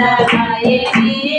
लगाए मेरे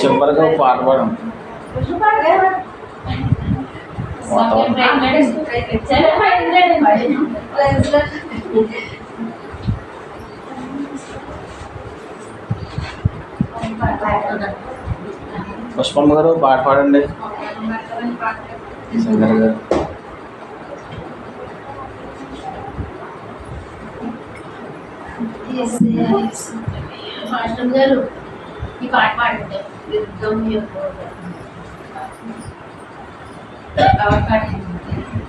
చివరిగా పాట పాడం పుష్పమ్మ గారు పాట పాడండి. శంకర్ గారు. మాస్టర్ గారు ఈ పాట పాడుంటే యుద్ధం యొక్క పాట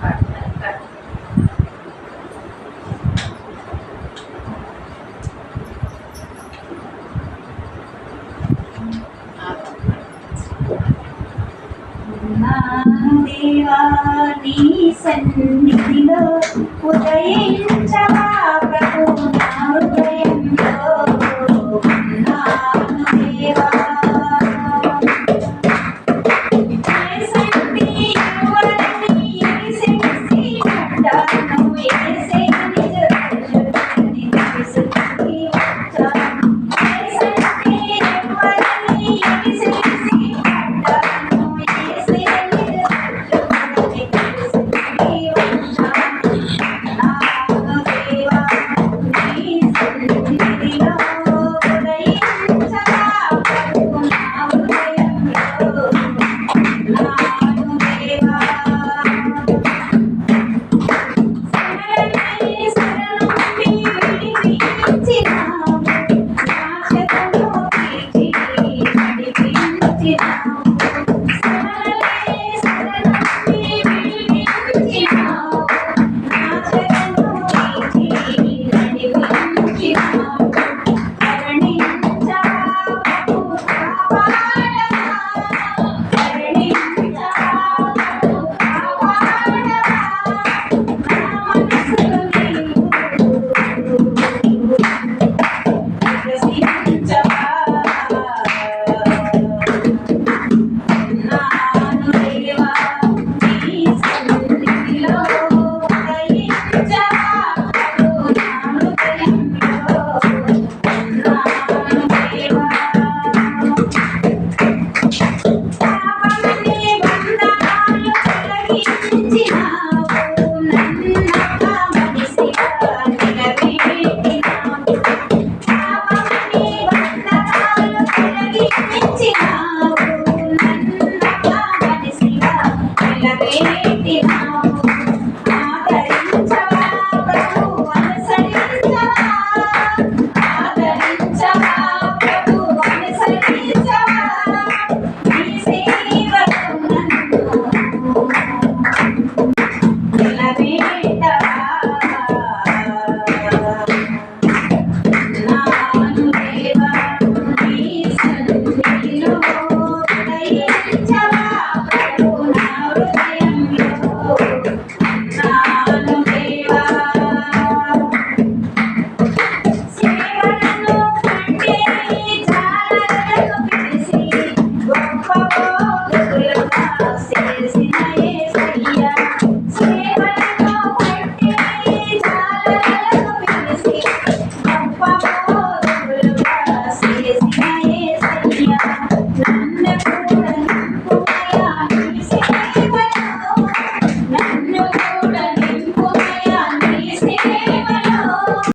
పాడుతున్నారు దేవా నీ సన్నిధిలో ఉదయించా